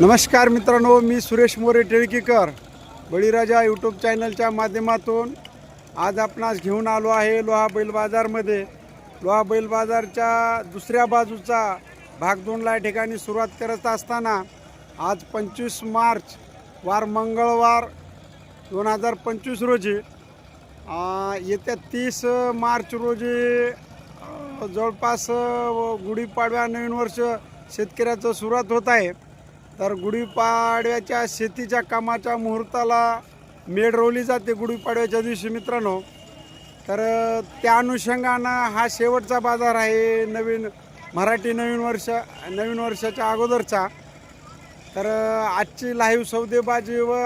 नमस्कार मित्रांनो मी सुरेश मोरे टिळकीकर बळीराजा यूट्यूब चॅनलच्या माध्यमातून आज आपणास घेऊन आलो आहे लोहा बैल बाजारमध्ये. लोहा बैल बाजारच्या दुसऱ्या बाजूचा भाग दोनला या ठिकाणी सुरुवात करत असताना आज पंचवीस मार्च वार मंगळवार दोन हजार पंचवीस रोजी येत्या तीस मार्च रोजी जवळपास गुढीपाडव्या नवीन वर्ष शेतकऱ्याचं सुरुवात होत आहे. तर गुढीपाडव्याच्या शेतीच्या कामाच्या मुहूर्ताला मेढ रोवली जाते गुढीपाडव्याच्या दिवशी मित्रांनो. तर त्या अनुषंगानं हा शेवटचा बाजार आहे नवीन मराठी नवीन वर्ष नवीन वर्षाच्या अगोदरचा. तर आजची लाईव्ह सौदेबाजी व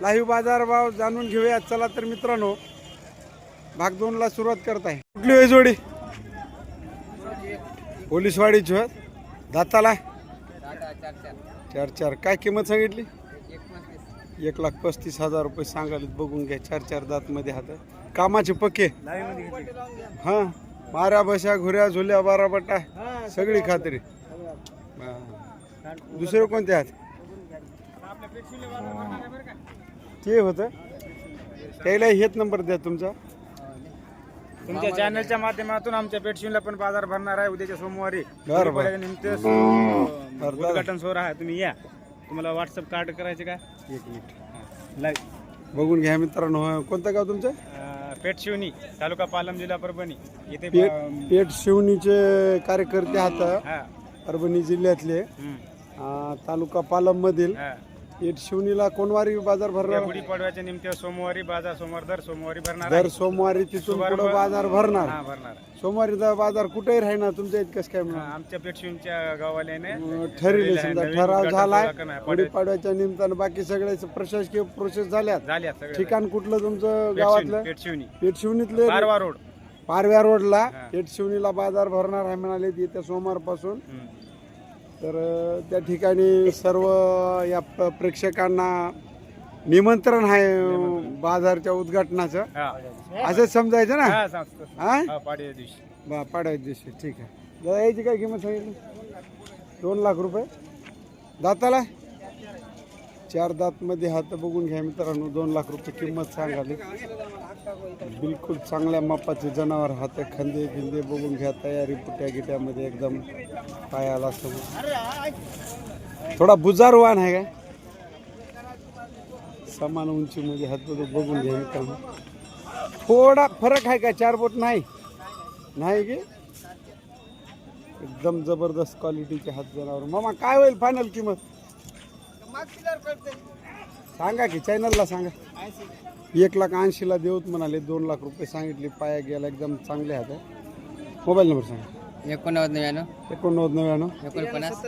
लाईव्ह बाजारभाव जाणून घेऊया चला तर मित्रांनो भाग दोनला सुरुवात करत आहे. कुठली होय जोडी? पोलीसवाडीची होय? दाताला? चार चार. काय किंमत सांगितली? एक लाख पस्तीस. हजार रुपये सांगाले बघून घ्या चार चार दातमध्ये हात कामाचे पक्के? हां? माऱ्या बशा घुऱ्या झुल्या बाराबटा सगळी खात्री. दुसरे कोणते आहात? ते होतं. त्याला हेच नंबर द्या तुमचा. तुमच्या चॅनलच्या माध्यमातून आमच्या पेटशिवला पण बाजार भरणार आहे. उद्याच्या सोमवारी. बरं, बरं. निमित्त बरं. उद्घाटन सोहर आहे. तुम्ही या. तुम्हाला व्हॉट्सअप कार्ड करायचे का? एक मिनिट. लाईव्ह बघून घ्या मित्रांनो. हा, कोणतं गाव तुमचं? पेटशिवनी तालुका पालम जिल्हा परभणी. इथे पेट पेट शिवणीचे कार्यकर्ते आहात. हा. परभणी जिल्ह्यातले. हम्म, अं, तालुका पालम मधील हा. पेट शिवणीला कोणवारी बाजार भरणार गुढीपाडव्याच्या निमित्त सोमवारी बाजार सोमवार दर सोमवारी भरणार दर आहे. सोमवारी तिथून पुढे बाजार भरणार हा भरणार आहे. सोमवारी जर बाजार कुठेही राहणार तुमच्या इतकंच काय हा, म्हणणार आमच्या पेटशिवच्या गावाल्याने ठरले. समजा नवीन ठराव झालाय आहे. गुढीपाडव्याच्या निमित्तानं बाकी सगळे प्रशासकीय प्रोसेस झाल्यात झाल्या सगळ्या ठिकाण कुठलं तुमचं गावातलं पेटशिवनी शिवणीतले पारवा रोड पारव्या रोडला हा. शिवणीला बाजार भरणार आहे म्हणाले येत्या सोमवारपासून हम्म. तर त्या ठिकाणी सर्व या प- प्रेक्षकांना निमंत्रण आहे बाजारच्या उद्घाटनाचं. असंच समजायचं ना? हा, पाडव्या दिवशी. बा पाडायच्या दिवशी. ठीक आहे. दादा याची काय किंमत सांगितली? दोन लाख रुपये. दाताला? चार दातमध्ये हात बघून घ्या मित्रांनो दोन लाख रुपये किंमत सांगाली. बिलकुल चांगल्या मापाचे जनावर हात खंदे गिंदे बघून घ्या तयारी पुट्या गिट्यामध्ये एकदम पायाला समोर थोडा बुजार वाहन आहे काय समान उंचीमध्ये हात बघून बघून घ्या मित्रांनो. थोडा फरक आहे का? चार बोट नाही. नाही की? एकदम जबरदस्त क्वालिटीचे हात जनावर. मामा काय होईल फायनल किंमत? सांगा की चॅनलला सांगा. एक लाख ऐंशीला देऊत म्हणाले दोन लाख रुपये सांगितले पाया गेला एकदम चांगले हात आहे मोबाईल नंबर सांगा. एकोणनव्वद नव्याण्णव. एकोणनव्वद नव्याण्णव. एकोणपन्नास.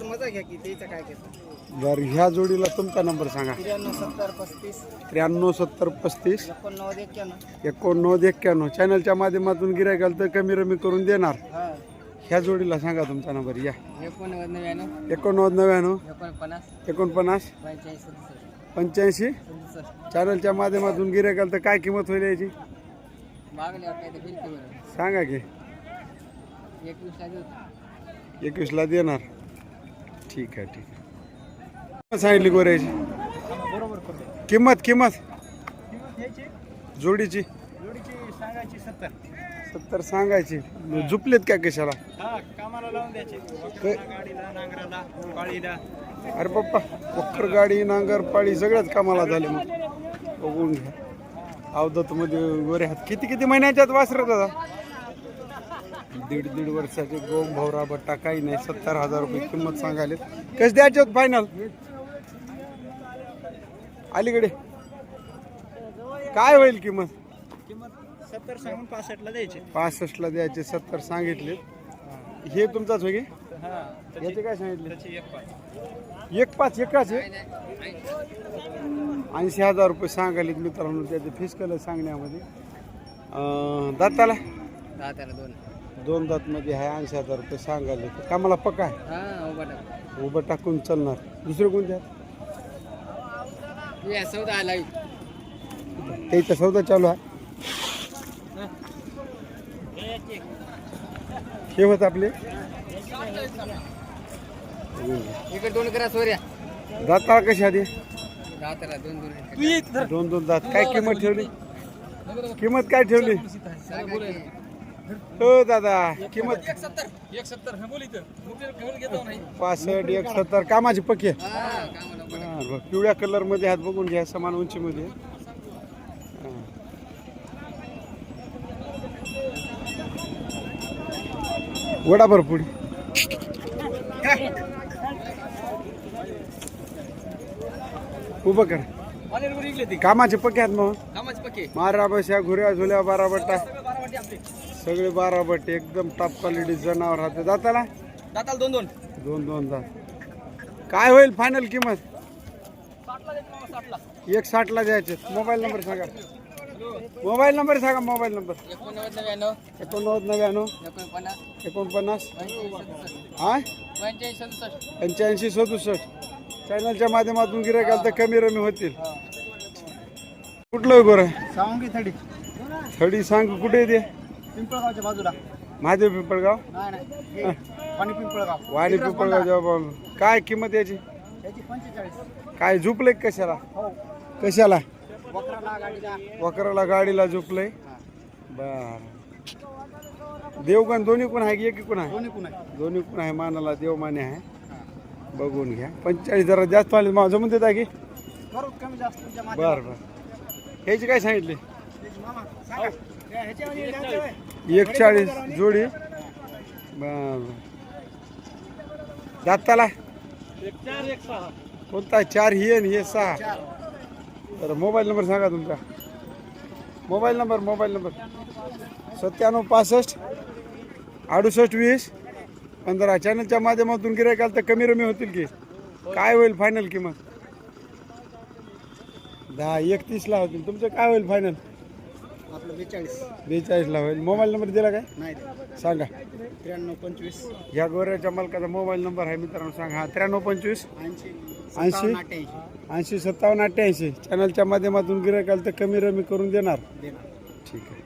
जर ह्या जोडीला तुमचा नंबर सांगा. त्र्याण्णव सत्तर पस्तीस. त्र्याण्णव सत्तर पस्तीस एकोणनव्वद एक्क्याण्णव. एकोणनव्वद एक्क्याण्णव. चॅनलच्या माध्यमातून गिरायकाल तर कमी रमी करून देणार. हा. ह्या जोडीला सांगा तुमचा नंबर या. एकोणनव्वद नव्याण्णव एकोणनव्वद नव्याण्णव एकोणपन्नास. एकोणपन्नास पंच्याऐंशी सदुसष्ट. पंच्याऐंशी. सदुसष्ट. चॅनलच्या माध्यमातून गिरायकाल तर काय किंमत होईल याची? मागले काय ते बिल बरं सांगा की. एकवीसला देऊ. एकवीसला देणार. ठीक आहे ठीक आहे. सांगितली गोऱ्याची बरोबर करतो. किंमत किंमत. घ्यायची जोडीची. जोडीची सांगायची सत्तर. सत्तर सांगायची. झुपलेत का कशाला? हा कामाला लावून द्यायचे. काय? गाडीला नांगराला काळीला अरे पप्पा वक्कर गाडी नांगर पाळी सगळ्याच कामाला झाले मग. बघून घ्या. अवधत मध्ये गोरे हात. किती किती महिन्याच्यात वासरत दादा? दीड दीड वर्षाचे गोम भवरा बट्टा काही नाही. सत्तर हजार रुपये किंमत सांगायले कस द्यायचे होत फायनल अलीकडे. काय होईल किंमत? किंमत सत्तर सांगून पासष्टला द्यायचे. पासष्टला द्यायचे सत्तर सांगितले. हे तुमचाच होय की? हा याचे काय सांगितले? त्याची एक पाच. एक पाच एकाच आहे? ऐंशी हजार रुपये सांगायले मित्रांनो त्याचे फीस केलं सांगण्यामध्ये. अं, दाताला? दहा त्याला दोन दोन दातमध्ये आहे ऐंशी हजार रुपये सांगायले तर कामाला पक्का आहे? हा उभा टाक उभं टाकून चालणार. दुसरे कोणते आला ते इथं सौदा चालू आहे. हे होत आपले? इकडे दोन करा दाता कशी आधी? दाताला दोन दोन. आहेत. दोन दोन दात. काय किंमत ठेवली? किंमत काय ठेवली. हो दादा किंमत एक सत्तर पासष्ट एक सत्तर. कामाची पक्की आहे. हा बघ, पिवळ्या कलरमध्ये हात बघून घ्या समान उंचीमध्ये. वडा भर पुढे उभं कर. कामाचे पक्के आहेत मग. मारा बशा घुऱ्या झुल्या बारा बट्टा सगळे बारा बट्टे एकदम टॉप क्वालिटी जनावर राहते. जाताना जाताला दोन दोन दोन दोन जात काय होईल फायनल किंमत? एक साठला द्यायचे. मोबाईल नंबर सांगा. मोबाईल नंबर सांगा मोबाईल नंबर. एकोणनव्वद नव्याण्णव. एकोणनव्वद नव्याण्णव. एकोणपन्नास. एकोणपन्नास. पंच्याऐंशी सदुसष्ट. हा पंच्याऐंशी चॅनलच्या माध्यमातून गिरायकाल तर कमी रमी होतील. कुठलं गोर सावंगी थडी. थडी सांग कुठे येते पिंपळगावच्या बाजूला. महादेव पिंपळगाव? नाही नाही. पाणी पिंपळगाव. वाणी पिंपळगाव काय किंमत याची? काय झुपले कशाला? हो. कशाला? वक्राला गाडीला वकराला गाडीला झुपलंय बर. देवगण दोन्ही कोण आहे की एक कोण आहे? दोन्ही कोण आहे. दोन्ही कोण आहे मानाला देवमाने आहे. बघून घ्या. पंचेचाळीस जरा जास्त आले मग जमून देता की? करू कमी जास्त तुमच्या बर बर. ह्याची काय सांगितली? मामा सांगा ह्याच्यामध्ये द्यायचं होय. एक चाळीस जोडी बर दाताला कोणता? चार ही आणि हे सहा. तर मोबाईल नंबर सांगा तुमचा. Mobile number mobile number. सत्त्याण्णव पासष्ट अडुसष्ट वीस. पंधरा चॅनलच्या माध्यमातून गिरायकाल तर कमी रमी होतील की? काय होईल फायनल किंमत? दहा एकतीसला होतील. तुमचं काय होईल फायनल आपलं बेचाळीस. बेचाळीसला होईल. मोबाईल नंबर दिला काय? नाही सांगा. त्र्याण्णव पंचवीस. या गोऱ्याच्या मालकाचा मोबाईल नंबर आहे मित्रांनो सांगा. हा त्र्याण्णव पंचवीस. ऐंशी. ऐंशी? ऐंशी सत्तावन्न अठ्ठ्याऐंशी. चॅनलच्या माध्यमातून गिरायकाल तर कमी रमी करून देणार. ठीक आहे.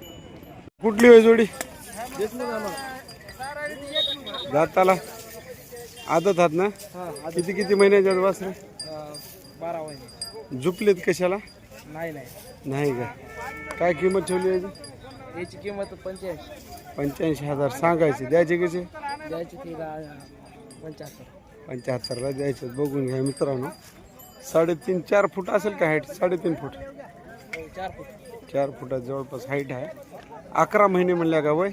कुठली होय जोडी? दाताला. आदत हात ना? किती किती महिन्याच्या वासरे? बारा महिने. झुपलेत कशाला? नाही नाही. नाही का? काय किंमत ठेवली याची? याची किंमत पंच्याऐंशी. पंच्याऐंशी हजार. सांगायचे. द्यायचे कसे? द्यायची ती पंच्याहत्तर. पंच्याहत्तरला द्यायचे बघून घ्या मित्रांनो. साडेतीन चार फूट असेल का हाईट साडेतीन फूट. चार फूट. चार फुटात जवळपास हाईट आहे. अकरा महिने म्हणल्या का वय?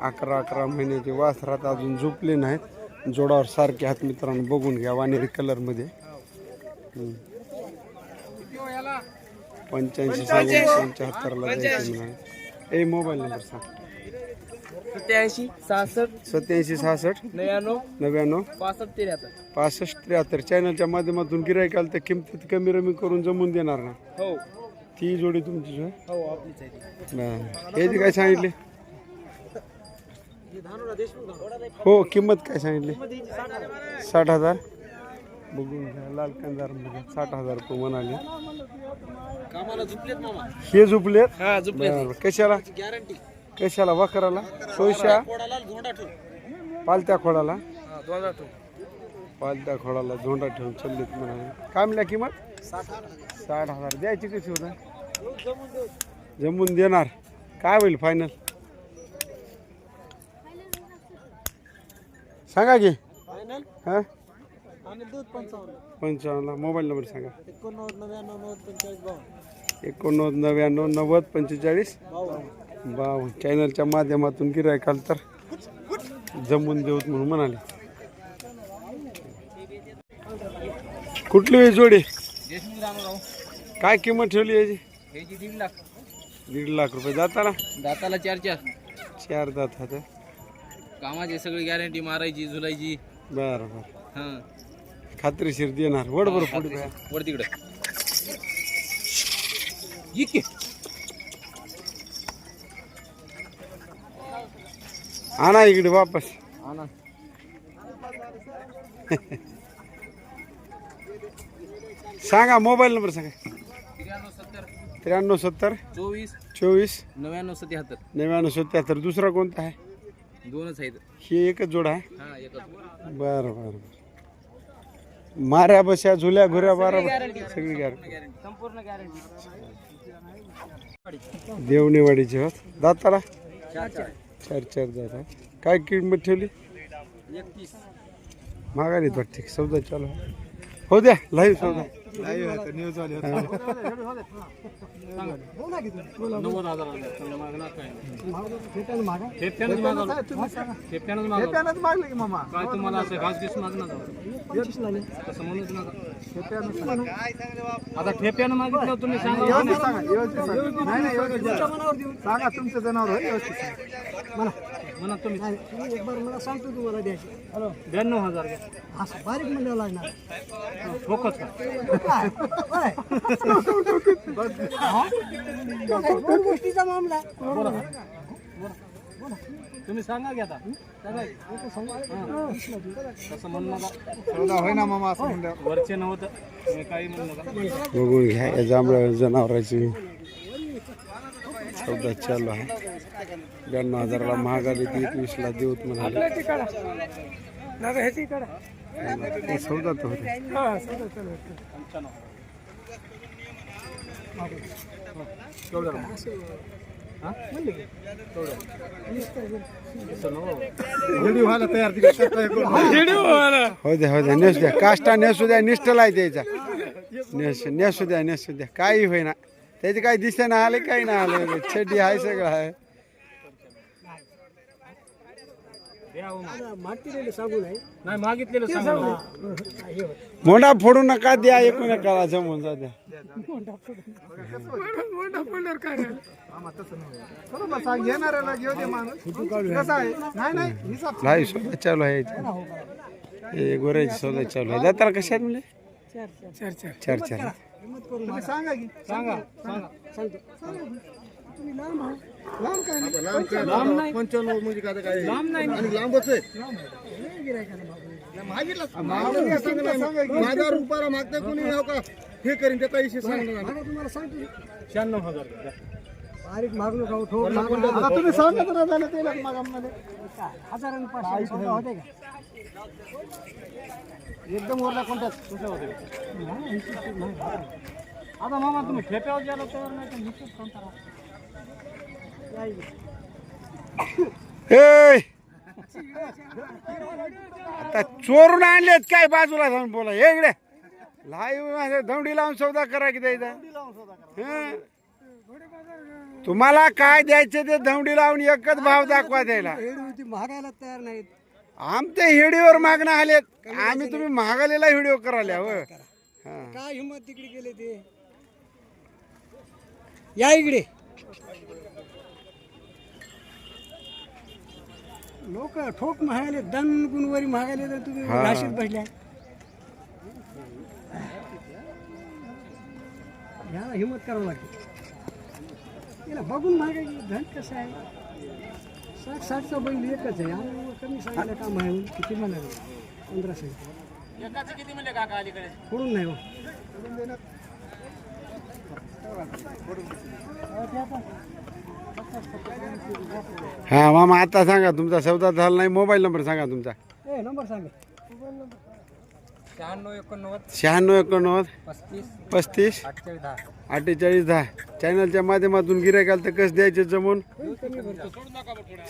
अकरा अकरा महिन्याचे वासरात अजून झोपले नाहीत. जोडावर सारखे हात मित्रांनो. बघून घ्या वानेरी कलरमध्ये. पंच्याऐंशी पंच्याहत्तरला द्यायचे म्हणाले. ए मोबाईल नंबर सांग. सत्याऐंशी सहासष्ट सत्याऐंशी सहासष्ट नव्याण्णव नव्याण्णव पासष्ट त्र्याहत्तर. पासष्ट त्र्याहत्तर. चॅनलच्या माध्यमातून गिरायकाल तर किमतीत कमी रमी करून जमून देणार ना? हो. ती जोडी तुमची? हो आपलीच आहे ती. बरं. याची काय सांगितली? हो किंमत काय सांगितली? साठ हजार. बघून घ्या लाल कंदारमध्ये साठ हजार रुपये म्हणाले. कामाला झुपलेत मामा. हे झुपलेत? हा बरं. कशाला? गॅरंटी कशाला? वकराला सोयशा? पालत्या खोडाला? पालत्या खोडाला झोंडा ठेवून चाललेत म्हणाले. काय म्हणल्या किंमत? साठ हजार. द्यायची कशी होता? जमून देणार. काय होईल फायनल सांगा की. फायनल हा? आणि दूध पंचावन्न. पंचावन्न मोबाईल नंबर सांगा. एकोणनव्वद नव्याण्णव नव्वद पंचेचाळीस बावन्न. एकोणनव्वद नव्याण्णव नव्वद पंचेचाळीस बावन्न चॅनलच्या माध्यमातून गिरायकाल तर जमून देऊत म्हणून म्हणाले. कुठली होई जोडी? काय किंमत ठेवली याची? दीड लाख दीड लाख रुपये. जाताना दाताला चार चार. चार दात हात कामाची सगळी गॅरंटी मारायची झुलायची. बरं बरं. हा. खात्रीशीर देणार. वड बरं पुढे वर तिकडे. इके आणा इकडे वापस आणा सांगा मोबाईल नंबर सांगा त्र्याण्णव सत्तर त्र्याण्णव सत्तर चोवीस चोवीस नव्याण्णव सत्याहत्तर नव्याण्णव सत्याहत्तर दुसरा कोणता आहे दोनच आहेत हे एकच जोडा आहे हा एकच बरं बरं बरं माऱ्या बस्या झुल्या घुऱ्या बारा सगळी गॅरंटी संपूर्ण गॅरंटी देवणेवाडीची होत दाताला चार चार दाता काय किंमत ठेवली? मागाली वाटते सौदा चालू आहे. हो द्या लाईव्ह सौदा. नव्वद हजार मागले की मामा? काय तुम्हाला असं घास घीस मागणार तसं म्हणूच नका आता ठेप्यानं मागितलं तुम्ही सांगा. सांगा तुमचं जनावर होय व्यवस्थित म्हणा तुम्ही. एक बार मला सांगतो तुम्हाला द्यायची हॅलो ब्याण्णव हजार घ्या. असं बारीक म्हणलं लागणार. का दोन गोष्टीचा मामला. तुम्ही सांगा घ्या आता. सांगा तसं म्हणू नका. चौदा होय ना मामा असं म्हणलं वरचे नव्हतं. तुम्ही काही म्हणू नका. बघून घ्या या जांभळ्या जनावराची सौदा चालू आहे. ब्याण्णव हजाराला महागाली ती एकवीसला देऊत म्हणाले. सौदा होते. हो द्या हो द्या नेसू द्या. काष्टा नेसू द्या निष्ठला त्याचा. नेस नेसू द्या नेसू द्या. काही होईना. त्याचे काही दिसे ना आले काही ना आले. छडी आहे सगळं आहे सांगू नाही नाही मागितलेलं सांगा ना. मोंडा फोडू नका द्या एकूण नका जमून जा द्या बरोबर सांग घेणाऱ्याला घेऊ दे माणूस कसं आहे नाही नाही हिसाब लाईव्ह सौदा चालू आहे. हे गोऱ्याची सौदा चालू आहे दाताला कशात म्हणजे चार चार चार चार तुम्ही सांगा की सांगा सांगा तुम्ही लांब लांब काय नाही लांब नाही पंच्याण्णव म्हणजे काय काय लांब नाही आणि लांबच आहे. माझा रुपारा मागता कोणी नाव का हे करीन त्याचा विषय सांगणार तुम्हाला सांगतो शहाण्णव हजार बारीक मागणं का आता तुम्ही सांगा तर झालं ते पाचशे सौदा होते का एकदम वरला कोणत्या कुठे होते आता मामा तुम्ही ठेप्यावर गेला तर नाही तर निश्चित कोणता ए आता चोरून आणलेत काय बाजूला जाऊन बोला हे इकडे. लाईव्ह धवडी लावून सौदा करा की द्यायचा तुम्हाला काय द्यायचे ते धवडी लावून एकच भाव दाखवा द्यायला महागायला तयार नाहीत आमच्या हिडीवर मागणं आलेत. आम्ही तुम्ही महागालेला व्हिडिओ करायला हो. काय हिंमत तिकडे गेले ते? या इकडे. लोक ठोक महागाले दन गुणवरी महागाले तर तुम्ही हा. घाशीत बसल्या. ह्याला हिंमत करावं लागते. तिला बघून महागायची धन कसं आहे? साठ साठचा बैल एकच आहे. आणि कमी सांगायला काम आहे. किती म्हणाले? पंधराशे किती म्हणले काका अलीकडे? नाही हो. हा मामा आता सांगा तुमचा सौदा झाला नाही मोबाईल नंबर सांगा तुमचा. ए नंबर सांगा. शहाण्णव एकोणनव्वद शहाण्णव एकोणनव्वद पस्तीस पस्तीस अठ्ठेचाळीस दहा. चॅनलच्या माध्यमातून गिरायकाल तर कसं द्यायचे जमून?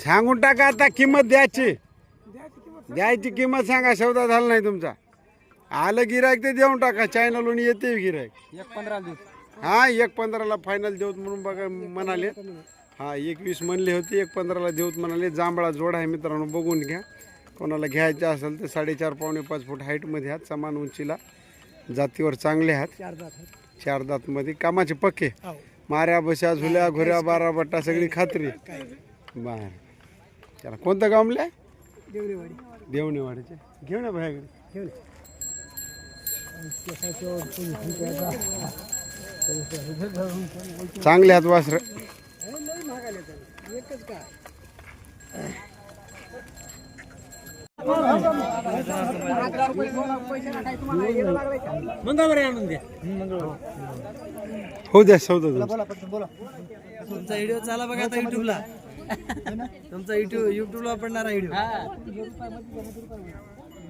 सांगून टाका आता किंमत द्यायची. द्यायची किंमत सांगा सौदा झाला नाही तुमचा. आलं गिरायक ते देऊन टाका चॅनलवरून येते गिरायक एक पंधरा हा एक पंधराला फायनल देऊत म्हणून बघा म्हणाले. हा एकवीस म्हणले होते एक पंधराला देऊत म्हणाले जांभळा जोड आहे मित्रांनो बघून घ्या. कोणाला घ्यायचं असेल तर साडेचार पावणे पाच फूट हाईटमध्ये आहात समान उंचीला जातीवर चांगले आहात. चार दात आहेत. चार दातमध्ये कामाचे पक्के. हो. माऱ्या बशा झुल्या घुऱ्या बारा बट्टा सगळी खात्री. बर. चला कोणतं गाव म्हणलं देवरेवाडी देवणेवाडीचे. घेऊन या बाहेर. घेऊन चांगले हात वासर. महागाले तर एकच काय मंगळवारी आणून द्या हो द्या सौदा तुमचा. तुमचा व्हिडिओ चाला बघा आता युट्यूबला तुमचा युट्यूब युट्यूबला पडणारा व्हिडिओ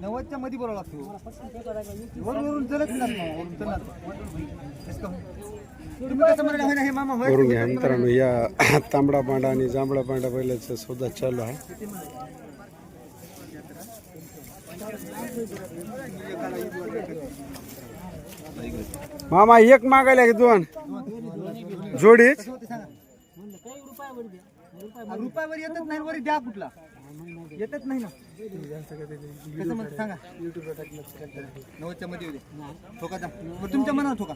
नव्वदच्या मध्ये बोलावं लागतो. वरून वरून चलत हे घ्या. मित्रांनो या तांबडा पांडा आणि जांभळा पांडा बैलाचा सौदा चालू आहे. मामा एक मागायला की दोन. जोडी आ, रुपयावर येतच नाही वर द्या कुठला. येतच नाही ना. कसं म्हणतं सांगा. नव्वदच्या मध्ये येऊ दे. ठोका जा बरं, तुमच्या मनावर ठोका.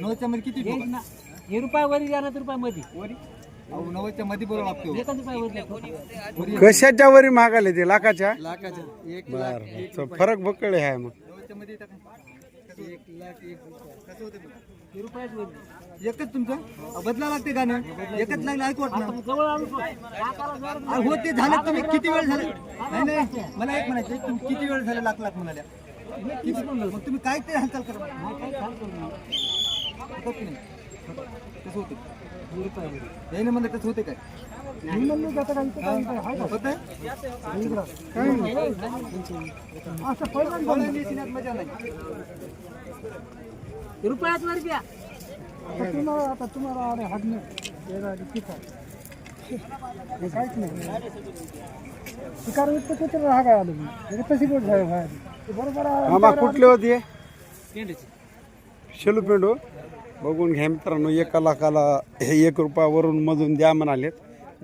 नव्वदच्या मध्ये किती ठोका? हे रुपया वरी द्या ना रुपया मध्ये वरी? अहो नव्वदच्या मध्ये बोलावं लागतो एकच रुपया वरी कशाच्या वरी मागायला ते? लाखाच्या? लाखाच्या. एक बर तो फरक बकळे आहे मग. नव्वदच्या मध्ये येतं का? कसं एक लाख एक कसं होतं बरं? रुपयाच वरी एकच तुमचं? बदला लागते गाणं. एकच लागलं ऐकू वाटलं अहो, हो ते झालं. तुम्ही किती वेळ झाले? नाही नाही. मला एक म्हणायचं तुम्ही किती वेळ झाले लाख लाख म्हणाल्या? किती? मग तुम्ही काय ते हालचाल करा. होतं की नाही. कसं होते? याने म्हणलं कसं होते काय? होत असं पहिल्यांदा तुम्हाला आता तुम्हाला हात नाही काहीच नाही शिकार कुठे राहा मी तशी झाली बरोबर कुठले होते? शेलू पेंडू. बघून घ्या मित्रांनो एका लाखाला हे एक रुपयावरून मधून द्या म्हणालेत.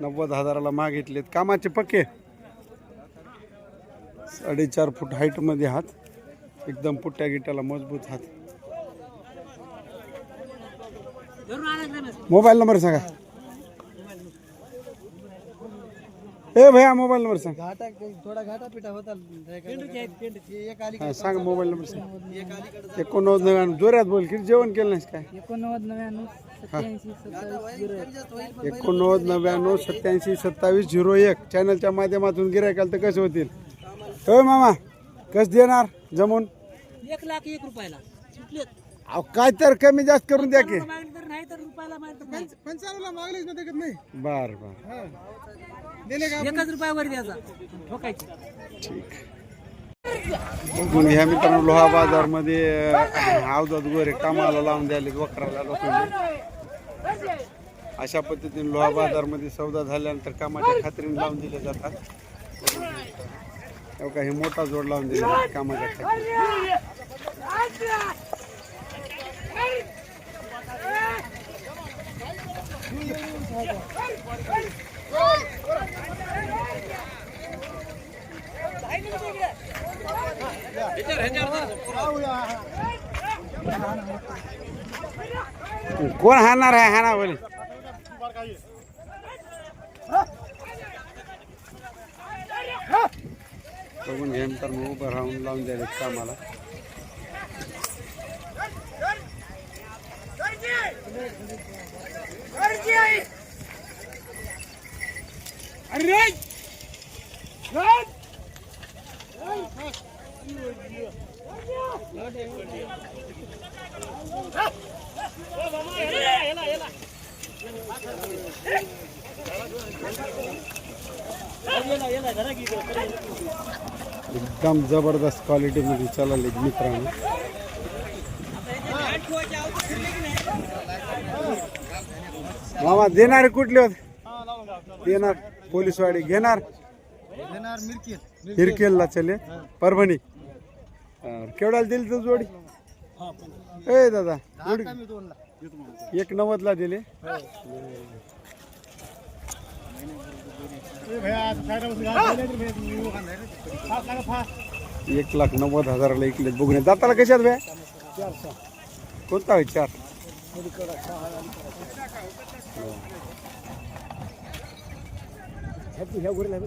नव्वद हजाराला मागितलेत. कामाचे पक्के. साडेचार फूट हाईटमध्ये हात. एकदम पुट्ट्या गिट्याला मजबूत हात. मोबाईल नंबर सांगा. ए भैया मोबाईल नंबर सांग. घाटा थोडा घाटा पिठा होता सांग मोबाईल नंबर सांग. एकोणनव्वद नव्याण्णव. जोरात बोल किती जेवण केलं नाहीस काय? एकोणनव्वद नव्याण्णव. सत्याऐंशी सत्तावीस झिरो एक. एकोणनव्वद नव्याण्णव सत्याऐंशी सत्तावीस झिरो एक. चॅनलच्या माध्यमातून गिरायकाल तर कसे होतील? होय मामा. कस देणार जमून? एक लाख एक रुपयाला. अहो काय तर कमी जास्त करून द्या की. मागलेच ना त्याच्यात नाही बर बर. एकच रुपया वर द्यायचा. ठोकायची. बघून ह्या मित्रांनो लोहा बाजारमध्ये अवधात गोरे कामाला लावून द्यायला वकराला लोकांनी अशा पद्धतीने लोहा बाजारमध्ये सौदा झाल्यानंतर कामाच्या खात्रीने लावून दिले जातात. हो हे काही मोठा जोड लावून दिला जातो कामाच्या खात्रीने. कोण हाणार आहे? हाना बोल बघून घ्या तर मग उभं राहून लावून द्यायला कामाला एकदम जबरदस्त क्वालिटीमध्ये चालले मित्रांनो. मामा देणार कुठले? होते देणार पोलीसवाडी घेणार? हिरकेलला चले. परभणी. केवढ्याला दिली तू जोडी? ए दादा दोनला. एक नव्वदला दिले. एक लाख नव्वद हजाराला इकले बघून. दाताला कशात भ्या? कोणता आहे चार ह्या गोरीला